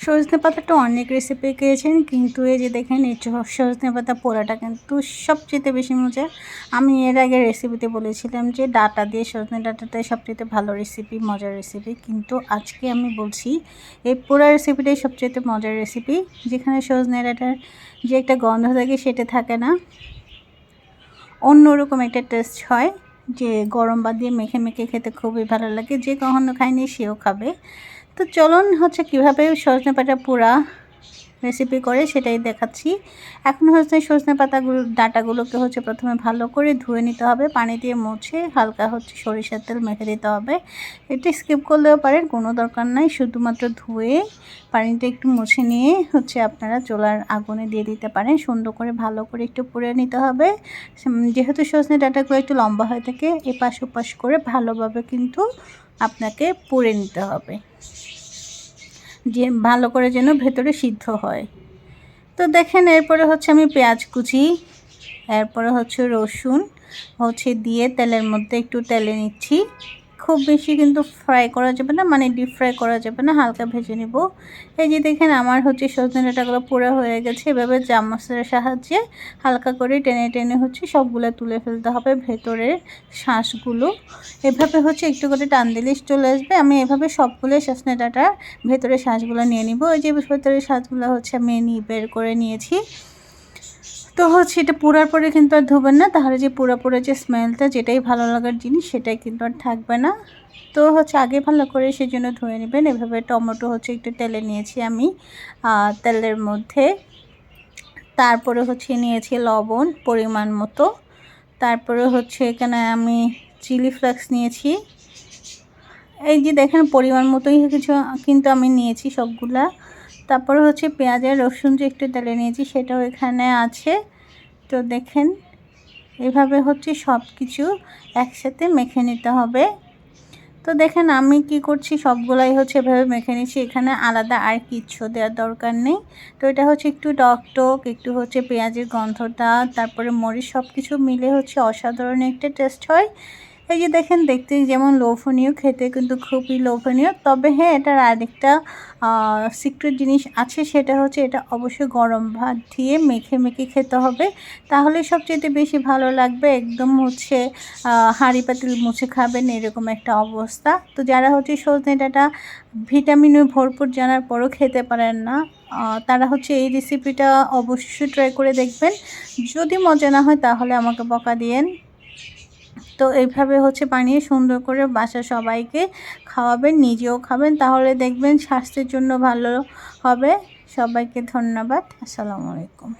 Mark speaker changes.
Speaker 1: সজনে পাতাটা অনেক রেসিপি খেয়েছেন, কিন্তু এই যে দেখেন, এই সজনে পাতা পোড়াটা কিন্তু সবচেয়ে বেশি মজা আমি এর আগে রেসিপিতে বলেছিলাম যে ডাটা দিয়ে সজনে ডাটাটাই সবচেয়ে ভালো রেসিপি মজার রেসিপি কিন্তু আজকে আমি বলছি, এই পোড়া রেসিপিটাই সবচেয়ে মজার রেসিপি যেখানে সজনে ডাটার যে একটা গন্ধ থাকে সেটা থাকে না। অন্যরকম একটা টেস্ট হয়, যে গরম বা দিয়ে মেখে মেখে খেতে খুবই ভালো লাগে। যে কখনো খায়নি সেও খাবে। তো চলুন হচ্ছে কীভাবে সজনে পাতা পোড়া রেসিপি করে সেটাই দেখাচ্ছি। এখন হচ্ছে সজনে পাতাগুলো, ডাঁটাগুলোকে হচ্ছে প্রথমে ভালো করে ধুয়ে নিতে হবে, পানি দিয়ে মুছে হালকা হচ্ছে সরিষার তেল মেখে দিতে হবে। এটা স্কিপ করলেও পারেন, কোনো দরকার নাই, শুধুমাত্র ধুয়ে পানিটা একটু মুছে নিয়ে হচ্ছে আপনারা চোলার আগুনে দিয়ে দিতে পারেন, সুন্দর করে ভালো করে একটু পুড়ে নিতে হবে। যেহেতু সজনে ডাঁটাগুলো একটু লম্বা হয়ে থাকে, এপাশ ওপাশ করে ভালোভাবে কিন্তু আপনাকে পুড়ে নিতে হবে। যে ভালো করে যেন ভেতরে সিদ্ধ হয়। তো দেখেন, এরপরে হচ্ছে আমি পেঁয়াজ কুচি, এরপরে হচ্ছে রসুন, হচ্ছে দিয়ে তেলের মধ্যে একটু তেলে নিচ্ছি। খুব বেশি কিন্তু ফ্রাই করা যাবে না মানে ডিপ ফ্রাই করা যাবে না, হালকা ভেজে নিব। এই যে দেখেন আমার হচ্ছে সজনে ডাঁটাগুলো পুরো হয়ে গেছে, এভাবে চামচের সাহায্যে হালকা করে টেনে টেনে হচ্ছে সবগুলো তুলে ফেলতে হবে ভেতরের শ্বাসগুলো এভাবে হচ্ছে একটু করে টান দিলে চলে আসবে, আমি এভাবে সবগুলো সজনে ডাঁটার ভেতরে শ্বাসগুলো নিয়ে নিব। ওই যে ভেতরের শ্বাসগুলো হচ্ছে আমি নিয়ে বের করে নিয়েছি। তো হচ্ছে এটা পোড়ার পরে কিন্তু আর ধোবেন না। তাহলে যে পোড়া পোড়া যে স্মেলটা যেটাই ভালো লাগার জিনিস, সেটাই কিন্তু আর থাকবে না। তো হচ্ছে আগে ভালো করে সেজন্য ধুয়ে নেবেন। এভাবে টমেটো হচ্ছে একটু তেলে নিয়েছি আমি তেলের মধ্যে। তারপরে হচ্ছে নিয়েছি লবণ পরিমাণ মতো। তারপরে হচ্ছে এখানে আমি চিলি ফ্লেক্স নিয়েছি। এই যে দেখেন, পরিমাণ মতোই কিছু কিন্তু আমি নিয়েছি সবগুলা। তারপরে হচ্ছে পেঁয়াজ আর রসুন যে একটু তেলে নিয়েছি, সেটাও এখানে আছে। তো দেখেন, এভাবে হচ্ছে সব কিছু একসাথে মেখে নিতে হবে। তো দেখেন, আমি কি করছি, সবগুলাই হচ্ছে এভাবে মেখে নিচ্ছি এখানে আলাদা আর কিচ্ছু দেওয়ার দরকার নেই। তো এটা হচ্ছে একটু টক টক, একটু হচ্ছে পেঁয়াজের গন্ধটা, তারপরে মরিচ সব কিছু মিলে হচ্ছে অসাধারণ একটা টেস্ট হয়। এই যে দেখেন দেখতে যেমন লোভনীয়, খেতে কিন্তু খুবই লোভনীয়। তবে হ্যাঁ এটার আরেকটা সিক্রেট জিনিস আছে, সেটা হচ্ছে এটা অবশ্যই গরম ভাত দিয়ে মেখে মেখে খেতে হবে। তাহলে সবচেয়ে বেশি ভালো লাগবে একদম হচ্ছে হাঁড়ি পাতিল মুছে খাবেন, এরকম একটা অবস্থা। তো যারা হচ্ছে সজনে ডাঁটা ভিটামিনে ভরপুর জানার পরও খেতে পারেন না তারা হচ্ছে এই রেসিপিটা অবশ্যই ট্রাই করে দেখবেন। যদি মজা না হয়, তাহলে আমাকে বকা দিয়েন। তো এইভাবে হচ্ছে বানিয়ে সুন্দর করে বাসা সবাইকে খাওয়াবেন, নিজেও খাবেন। তাহলে দেখবেন স্বাস্থ্যের জন্য ভালো হবে। সবাইকে ধন্যবাদ। আসসালামু আলাইকুম।